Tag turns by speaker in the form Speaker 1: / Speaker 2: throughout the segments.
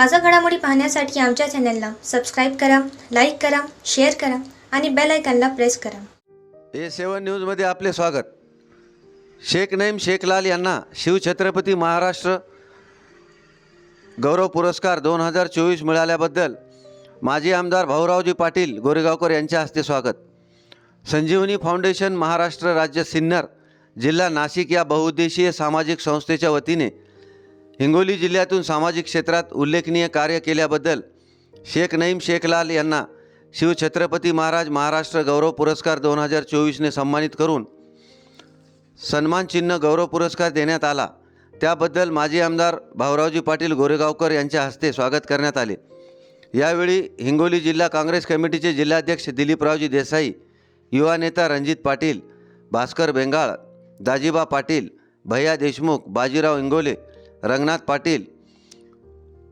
Speaker 1: ताजा घडामोडी पाहण्यासाठी आमच्या चॅनलला सबस्क्राईब करा लाईक करा शेअर करा आणि बेल आयकॉनला प्रेस करा.
Speaker 2: ए सेवन न्यूजमध्ये आपले स्वागत. शेख नईम शेखलाल यांना शिवछत्रपती महाराष्ट्र गौरव पुरस्कार दोन हजार चोवीस मिळाल्याबद्दल माजी आमदार भाऊरावजी पाटील गोरेगावकर यांच्या हस्ते स्वागत. संजीवनी फाउंडेशन महाराष्ट्र राज्य सिन्नर जिल्हा नाशिक या बहुउद्देशीय सामाजिक संस्थेच्या वतीने हिंगोली जिल्ह्यातून सामाजिक क्षेत्रात उल्लेखनीय कार्य केल्याबद्दल शेख नईम शेखलाल यांना शिवछत्रपती महाराज महाराष्ट्र गौरव पुरस्कार दोन हजार चोवीसने सन्मानित करून सन्मानचिन्ह गौरव पुरस्कार देण्यात आला. त्याबद्दल माजी आमदार भाऊरावजी पाटील गोरेगावकर यांच्या हस्ते स्वागत करण्यात आले. यावेळी हिंगोली जिल्हा काँग्रेस कमिटीचे जिल्हाध्यक्ष दिलीपरावजी देसाई युवा नेता रणजित पाटील भास्कर बेंगाळ दाजीबा पाटील भैया देशमुख बाजीराव इंगोले रंगनाथ पाटील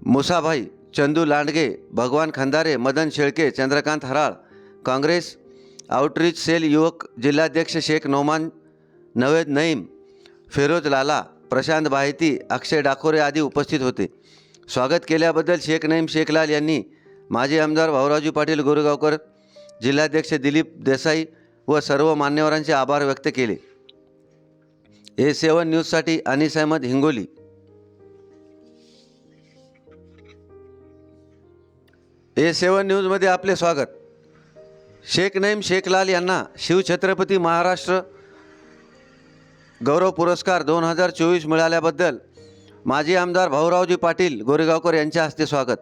Speaker 2: मुसाभाई चंदू लांडगे भगवान खंदारे मदन शेळके चंद्रकांत हराळ काँग्रेस आउटरीच सेल युवक जिल्हाध्यक्ष शेख नोमान नवेद नईम फिरोज लाला प्रशांत बाहेती अक्षय डाकोरे आदी उपस्थित होते. स्वागत केल्याबद्दल शेख नईम शेखलाल यांनी माजी आमदार भाऊरावजी पाटील गोरेगावकर जिल्हाध्यक्ष दिलीप देसाई व सर्व मान्यवरांचे आभार व्यक्त केले. ए सेवन न्यूजसाठी अनिस अहमद हिंगोली. ए सेवन न्यूजमध्ये आपले स्वागत. शेख नईम शेखलाल यांना शिवछत्रपती महाराष्ट्र गौरव पुरस्कार दोन हजार चोवीस मिळाल्याबद्दल माजी आमदार भाऊरावजी पाटील गोरेगावकर यांच्या हस्ते स्वागत.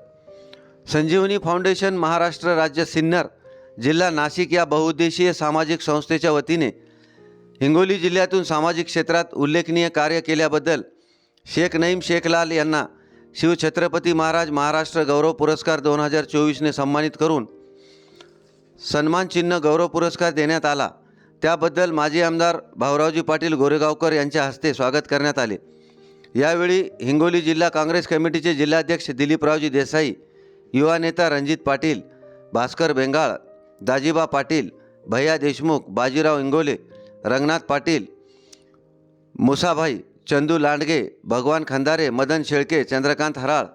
Speaker 2: संजीवनी फाउंडेशन महाराष्ट्र राज्य सिन्नर जिल्हा नाशिक या बहुउद्देशीय सामाजिक संस्थेच्या वतीने हिंगोली जिल्ह्यातून सामाजिक क्षेत्रात उल्लेखनीय कार्य केल्याबद्दल शेख नईम शेखलाल यांना शिवछत्रपती महाराज महाराष्ट्र गौरव पुरस्कार दोन हजार चोवीसने सन्मानित करून सन्मानचिन्ह गौरव पुरस्कार देण्यात आला. त्याबद्दल माजी आमदार भाऊरावजी पाटील गोरेगावकर यांच्या हस्ते स्वागत करण्यात आले. यावेळी हिंगोली जिल्हा काँग्रेस कमिटीचे जिल्हाध्यक्ष दिलीपरावजी देसाई युवा नेता रणजित पाटील भास्कर बेंगाळ दाजीबा पाटील भैया देशमुख बाजीराव इंगोले रंगनाथ पाटील मुसाभाई चंदू लांडगे भगवान खंदारे मदन शेळके चंद्रकांत हराळ